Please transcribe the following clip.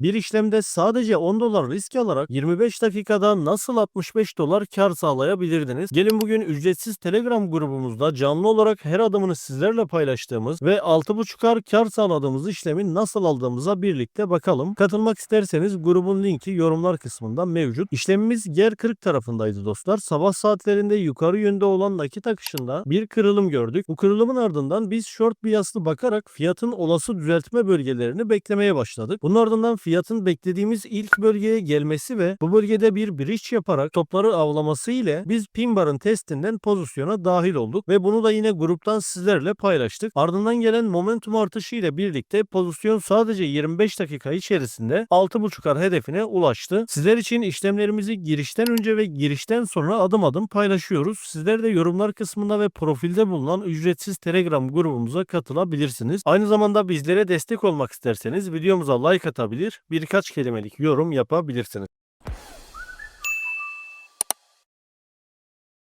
Bir işlemde sadece 10 dolar risk alarak 25 dakikada nasıl 65 dolar kar sağlayabilirdiniz? Gelin bugün ücretsiz Telegram grubumuzda canlı olarak her adımını sizlerle paylaştığımız ve 6.5'ar kar sağladığımız işlemi nasıl aldığımıza birlikte bakalım. Katılmak isterseniz grubun linki yorumlar kısmında mevcut. İşlemimiz ger 40 tarafındaydı dostlar. Sabah saatlerinde yukarı yönde olan nakit akışında bir kırılım gördük. Bu kırılımın ardından biz short biaslı bakarak fiyatın olası düzeltme bölgelerini beklemeye başladık. Bunun ardından fiyatın beklediğimiz ilk bölgeye gelmesi ve bu bölgede bir breach yaparak topları avlaması ile biz pin barın testinden pozisyona dahil olduk ve bunu da yine gruptan sizlerle paylaştık. Ardından gelen momentum artışı ile birlikte pozisyon sadece 25 dakika içerisinde 6.5'ar hedefine ulaştı. Sizler için işlemlerimizi girişten önce ve girişten sonra adım adım paylaşıyoruz. Sizler de yorumlar kısmında ve profilde bulunan ücretsiz Telegram grubumuza katılabilirsiniz. Aynı zamanda bizlere destek olmak isterseniz videomuza like atabilir, birkaç kelimelik yorum yapabilirsiniz.